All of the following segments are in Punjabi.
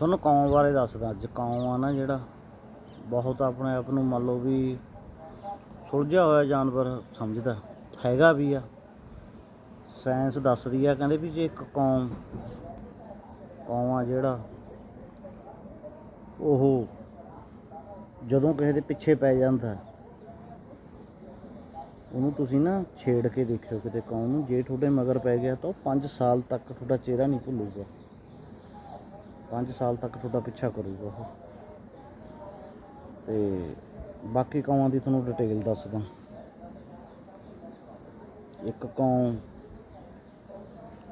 ਤੁਹਾਨੂੰ ਕੌਮ ਬਾਰੇ ਦੱਸਦਾ? ਅੱਜ ਕੌਮ ਆ ਨਾ ਜਿਹੜਾ ਬਹੁਤ ਆਪਣੇ ਆਪ ਨੂੰ ਮੰਨ ਲਓ ਵੀ ਸੁਲਝਿਆ ਹੋਇਆ ਜਾਨਵਰ ਸਮਝਦਾ। ਹੈਗਾ ਵੀ ਆ। ਸਾਇੰਸ ਦੱਸਦੀ ਆ, ਕਹਿੰਦੇ ਵੀ ਜੇ ਇੱਕ ਕੌਮ ਕੌਮ ਆ ਜਿਹੜਾ ਉਹ ਜਦੋਂ ਕਿਸੇ ਦੇ ਪਿੱਛੇ ਪੈ ਜਾਂਦਾ, ਉਹਨੂੰ ਤੁਸੀਂ ਨਾ ਛੇੜ ਕੇ ਦੇਖਿਓ ਕਿਤੇ ਕੌਮ ਨੂੰ। ਜੇ ਤੁਹਾਡੇ ਮਗਰ ਪੈ ਗਿਆ ਤਾਂ ਉਹ 5 ਸਾਲ ਤੱਕ ਤੁਹਾਡਾ ਚਿਹਰਾ ਨਹੀਂ ਭੁੱਲੂਗਾ। 5 ਸਾਲ ਤੱਕ ਤੁਹਾਡਾ ਪਿੱਛਾ ਕਰੂਗਾ ਉਹ। ਤੇ ਬਾਕੀ ਕੌਆਂ ਦੀ ਤੁਹਾਨੂੰ ਡਿਟੇਲ ਦੱਸਦਾ ਇੱਕ ਕੌਂ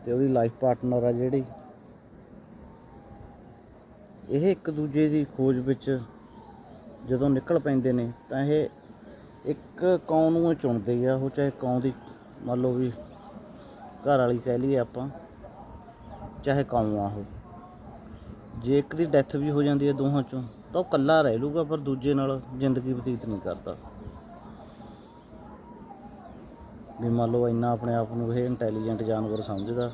ਤੇ ਉਹਦੀ ਲਾਈਫ ਪਾਰਟਨਰ ਆ ਜਿਹੜੀ। ਇਹ ਇੱਕ ਦੂਜੇ ਦੀ ਖੋਜ ਵਿੱਚ ਜਦੋਂ ਨਿਕਲ ਪੈਂਦੇ ਨੇ, ਤਾਂ ਇਹ ਇੱਕ ਕੌਂ ਨੂੰ ਚੁਣਦੇ ਆ। ਉਹ ਚਾਹੇ ਕੌਂ ਦੀ ਮੰਨ ਲਓ ਵੀ ਘਰ ਵਾਲੀ ਕਹਿ ਲਈਏ ਆਪਾਂ, ਚਾਹੇ ਕੌਂ ਆ ਉਹ। ਜੇ ਇੱਕ ਦੀ ਡੈਥ ਵੀ ਹੋ ਜਾਂਦੀ ਹੈ ਦੋਹਾਂ ਚੋਂ, ਤਾਂ ਉਹ ਇਕੱਲਾ ਰਹਿ ਲੂਗਾ, ਪਰ ਦੂਜੇ ਨਾਲ ਜ਼ਿੰਦਗੀ ਬਤੀਤ ਨਹੀਂ ਕਰਦਾ। ਵੀ ਮੰਨ ਲਓ ਇੰਨਾ ਆਪਣੇ ਆਪ ਨੂੰ ਇਹ ਇੰਟੈਲੀਜੈਂਟ ਜਾਨਵਰ ਸਮਝਦਾ,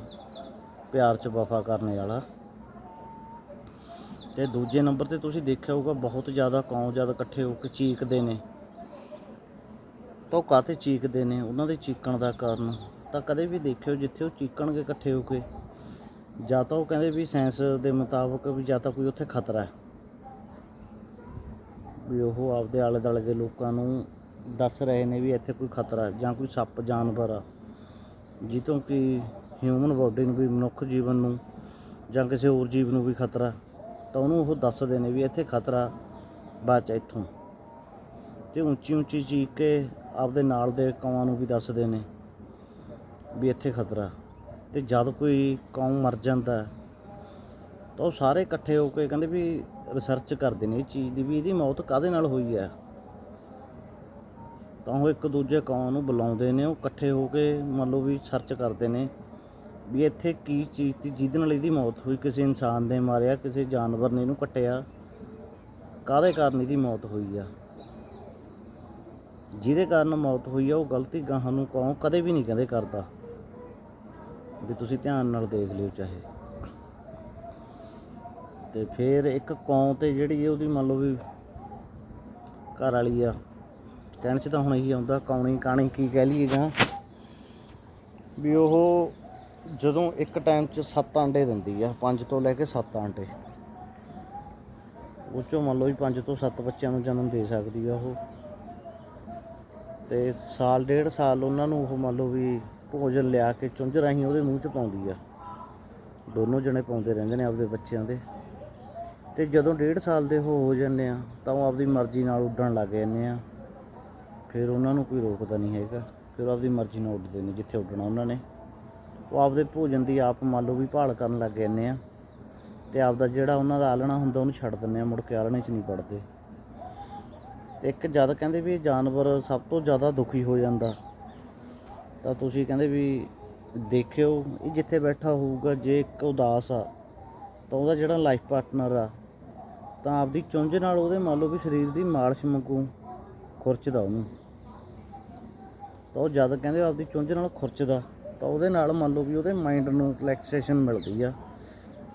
ਪਿਆਰ 'ਚ ਵਫਾ ਕਰਨੇ ਵਾਲਾ। ਤੇ ਦੂਜੇ ਨੰਬਰ ਤੇ ਤੁਸੀਂ ਦੇਖਿਆ ਹੋਊਗਾ, ਬਹੁਤ ਜ਼ਿਆਦਾ ਕੌਮ ਜਦ ਇਕੱਠੇ ਹੋ ਕੇ ਚੀਕਦੇ ਨੇ, ਤਾਂ ਉਹ ਕਾਹਤੇ ਚੀਕਦੇ ਨੇ? ਉਹਨਾਂ ਦੇ ਚੀਕਣ ਦਾ ਕਾਰਨ ਤਾਂ ਕਦੇ ਵੀ ਦੇਖਿਓ ਜਿੱਥੇ ਉਹ ਚੀਕਣਗੇ ਇਕੱਠੇ ਹੋ ਕੇ। ਜਾਂ ਤਾਂ ਉਹ ਕਹਿੰਦੇ ਵੀ ਸਾਇੰਸ ਦੇ ਮੁਤਾਬਕ ਵੀ ਜਾਂ ਤਾਂ ਕੋਈ ਉੱਥੇ ਖਤਰਾ ਹੈ। ਵੀ ਉਹ ਆਪਦੇ ਆਲੇ ਦੁਆਲੇ ਦੇ ਲੋਕਾਂ ਨੂੰ ਦੱਸ ਰਹੇ ਨੇ ਵੀ ਇੱਥੇ ਕੋਈ ਖਤਰਾ ਜਾਂ ਕੋਈ ਸੱਪ, ਜਾਨਵਰ ਆ। ਜਿੱਤੋਂ ਕਿ ਹਿਊਮਨ ਬੋਡੀ ਨੂੰ ਵੀ, ਮਨੁੱਖ ਜੀਵਨ ਨੂੰ ਜਾਂ ਕਿਸੇ ਹੋਰ ਜੀਵ ਨੂੰ ਵੀ ਖਤਰਾ ਤਾਂ ਉਹਨੂੰ ਉਹ ਦੱਸਦੇ ਨੇ ਵੀ ਇੱਥੇ ਖਤਰਾ ਬਚ ਇੱਥੋਂ। ਤੇ ਉੱਚੀ ਉੱਚੀ ਚੀਕ ਕੇ ਆਪਦੇ ਨਾਲ ਦੇ ਕੌਆਂ ਨੂੰ ਵੀ ਦੱਸਦੇ ਨੇ ਵੀ ਇੱਥੇ ਖਤਰਾ ਤੇ ਜਦ ਕੋਈ ਕੌਂ ਮਰ ਜਾਂਦਾ ਤਾਂ ਉਹ ਸਾਰੇ ਇਕੱਠੇ ਹੋ ਕੇ ਕਹਿੰਦੇ ਵੀ ਰਿਸਰਚ ਕਰਦੇ ਨੇ ਇਹ ਚੀਜ਼ ਦੀ ਵੀ ਇਹਦੀ ਮੌਤ ਕਾਹਦੇ ਨਾਲ ਹੋਈ ਹੈ। ਤਾਂ ਉਹ ਇੱਕ ਦੂਜੇ ਕੌਂ ਨੂੰ ਬੁਲਾਉਂਦੇ ਨੇ, ਉਹ ਇਕੱਠੇ ਹੋ ਕੇ ਮੰਨ ਲਓ ਵੀ ਸਰਚ ਕਰਦੇ ਨੇ ਵੀ ਇੱਥੇ ਕੀ ਚੀਜ਼ ਸੀ ਜਿਹਦੇ ਨਾਲ ਇਹਦੀ ਮੌਤ ਹੋਈ, ਕਿਸੇ ਇਨਸਾਨ ਨੇ ਮਾਰਿਆ, ਕਿਸੇ ਜਾਨਵਰ ਨੇ ਇਹਨੂੰ ਕੱਟਿਆ, ਕਾਹਦੇ ਕਾਰਨ ਇਹਦੀ ਮੌਤ ਹੋਈ ਆ। ਜਿਹਦੇ ਕਾਰਨ ਮੌਤ ਹੋਈ ਆ, ਉਹ ਗਲਤੀ ਗਾਹਾਂ ਨੂੰ ਕੌਮ ਕਦੇ ਵੀ ਨਹੀਂ ਕਹਿੰਦੇ ਕਰਦਾ। ਵੀ ਤੁਸੀਂ ਧਿਆਨ ਨਾਲ ਦੇਖ ਲਿਓ ਚਾਹੇ। ਤੇ ਫਿਰ ਇੱਕ ਕੌਂ ਤੇ ਜਿਹੜੀ ਉਹਦੀ ਮੰਨ ਲਓ ਵੀ ਘਰ ਵਾਲੀ ਆ, ਕਹਿਣ ਚ ਤਾਂ ਹੁਣ ਇਹੀ ਆਉਂਦਾ, ਕੌਣੀ ਕਾਣੀ ਕੀ ਕਹਿ ਲਈਏ ਜਾਂ। ਵੀ ਉਹ ਜਦੋਂ ਇੱਕ ਟਾਈਮ 'ਚ 7 ਆਂਡੇ ਦਿੰਦੀ ਆ 5 ਤੋਂ ਲੈ ਕੇ 7 ਆਂਡੇ। ਉਹ ਚੋਂ ਮੰਨ ਲਓ ਵੀ 5 ਤੋਂ 7 ਬੱਚਿਆਂ ਨੂੰ ਜਨਮ ਦੇ ਸਕਦੀ ਆ ਉਹ। ਤੇ ਸਾਲ, ਡੇਢ ਸਾਲ ਉਹਨਾਂ ਨੂੰ ਉਹ ਮੰਨ ਲਓ ਵੀ ਭੋਜਨ ਲਿਆ ਕੇ ਚੁੰਝ ਰਾਹੀਂ ਉਹਦੇ ਮੂੰਹ 'ਚ ਪਾਉਂਦੀ ਆ। ਦੋਨੋਂ ਜਣੇ ਪਾਉਂਦੇ ਰਹਿੰਦੇ ਨੇ ਆਪਦੇ ਬੱਚਿਆਂ ਦੇ। ਤੇ ਜਦੋਂ ਡੇਢ ਸਾਲ ਦੇ ਉਹ ਹੋ ਜਾਂਦੇ ਆ, ਤਾਂ ਉਹ ਆਪਦੀ ਮਰਜ਼ੀ ਨਾਲ ਉੱਡਣ ਲੱਗ ਜਾਂਦੇ ਆ। ਫਿਰ ਉਹਨਾਂ ਨੂੰ ਕੋਈ ਰੋਕਦਾ ਨਹੀਂ ਹੈਗਾ। ਫਿਰ ਉਹ ਆਪਦੀ ਮਰਜ਼ੀ ਨਾਲ ਉੱਡਦੇ ਨੇ ਜਿੱਥੇ ਉੱਡਣਾ ਉਹਨਾਂ ਨੇ। ਉਹ ਆਪਦੇ ਭੋਜਨ ਦੀ ਆਪ ਮੰਨ ਲਓ ਵੀ ਭਾਲ ਕਰਨ ਲੱਗ ਜਾਂਦੇ ਆ। ਤੇ ਆਪਦਾ ਜਿਹੜਾ ਉਹਨਾਂ ਦਾ ਆਲਣਾ ਹੁੰਦਾ ਉਹਨੂੰ ਛੱਡ ਦਿੰਦੇ ਆ, ਮੁੜ ਕੇ ਆਲਣੇ 'ਚ ਨਹੀਂ ਪੜਦੇ ਤੇ ਇੱਕ ਜਦ ਕਹਿੰਦੇ ਵੀ ਇਹ ਜਾਨਵਰ ਸਭ ਤੋਂ ਜ਼ਿਆਦਾ ਦੁਖੀ ਹੋ ਜਾਂਦਾ। ਤਾਂ ਤੁਸੀਂ ਕਹਿੰਦੇ ਵੀ ਦੇਖਿਓ, ਇਹ ਜਿੱਥੇ ਬੈਠਾ ਹੋਊਗਾ, ਜੇ ਇੱਕ ਉਦਾਸ ਆ, ਤਾਂ ਉਹਦਾ ਜਿਹੜਾ ਲਾਈਫ ਪਾਰਟਨਰ ਆ, ਤਾਂ ਆਪਦੀ ਚੁੰਝ ਨਾਲ ਉਹਦੇ ਮੰਨ ਲਓ ਵੀ ਸਰੀਰ ਦੀ ਮਾਲਿਸ਼ ਮੰਗੂ ਖੁਰਚਦਾ ਉਹਨੂੰ। ਤਾਂ ਉਹ ਜਦ ਕਹਿੰਦੇ ਆਪਦੀ ਚੁੰਝ ਨਾਲ ਖੁਰਚਦਾ, ਤਾਂ ਉਹਦੇ ਨਾਲ ਮੰਨ ਲਓ ਵੀ ਉਹਦੇ ਮਾਈਂਡ ਨੂੰ ਰਿਲੈਕਸੇਸ਼ਨ ਮਿਲਦੀ ਆ,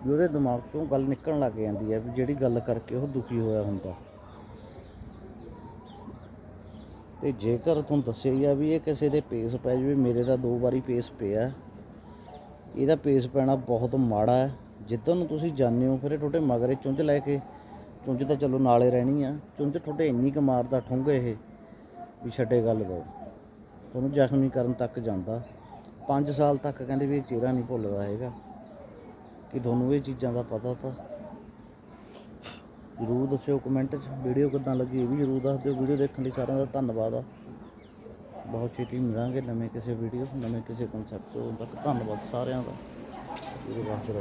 ਵੀ ਉਹਦੇ ਦਿਮਾਗ 'ਚੋਂ ਗੱਲ ਨਿਕਲਣ ਲੱਗ ਜਾਂਦੀ ਆ, ਵੀ ਜਿਹੜੀ ਗੱਲ ਕਰਕੇ ਉਹ ਦੁਖੀ ਹੋਇਆ ਹੁੰਦਾ। ਤੇ ਜੇਕਰ ਤੁਹਾਨੂੰ ਦੱਸਿਆ ਹੀ ਵੀ ਇਹ ਕਿਸੇ ਦੇ ਪੇਸ ਪੈ ਜਾਵੇ, ਮੇਰੇ ਦਾ ਦੋ ਵਾਰੀ ਪੇਸ ਪਿਆ। ਇਹਦਾ ਪੇਸ ਪੈਣਾ ਬਹੁਤ ਮਾੜਾ ਹੈ। ਜਿੱਦਾਂ ਨੂੰ ਤੁਸੀਂ ਜਾਣਦੇ ਹੋ, ਫਿਰ ਇਹ ਤੁਹਾਡੇ ਮਗਰੇ ਚੁੰਝ ਲੈ ਕੇ, ਚੁੰਝ ਤਾਂ ਚਲੋ ਨਾਲੇ ਰਹਿਣੀ ਆ। ਚੁੰਝ ਤੁਹਾਡੇ ਇੰਨੀ ਕੁ ਮਾਰਦਾ ਠੁੰਗ ਇਹ, ਵੀ ਛੱਡੇ ਗੱਲ ਦੋ ਤੁਹਾਨੂੰ ਜ਼ਖਮੀ ਕਰਨ ਤੱਕ ਜਾਂਦਾ। 5 ਸਾਲ ਤੱਕ ਕਹਿੰਦੇ ਵੀ ਇਹ ਚਿਹਰਾ ਨਹੀਂ ਭੁੱਲਦਾ ਹੈਗਾ। ਕਿ ਤੁਹਾਨੂੰ ਇਹ ਚੀਜ਼ਾਂ ਦਾ ਪਤਾ ਤਾਂ ਜ਼ਰੂਰ ਦੱਸਿਓ ਕਮੈਂਟ 'ਚ। ਵੀਡੀਓ ਕਿੱਦਾਂ ਲੱਗੀ ਇਹ ਵੀ ਜ਼ਰੂਰ ਦੱਸ ਦਿਓ। ਵੀਡੀਓ ਦੇਖਣ ਲਈ ਸਾਰਿਆਂ ਦਾ ਧੰਨਵਾਦ ਆ। ਬਹੁਤ ਛੇਤੀ ਮਿਲਾਂਗੇ ਨਵੇਂ ਕਿਸੇ ਵੀਡੀਓ ਨਵੇਂ ਕਿਸੇ ਕਨਸੈਪਟ ਤੋਂ। ਤੱਕ ਧੰਨਵਾਦ ਸਾਰਿਆਂ ਦਾ। ਵੀਡੀਓ ਵਾਸਤੇ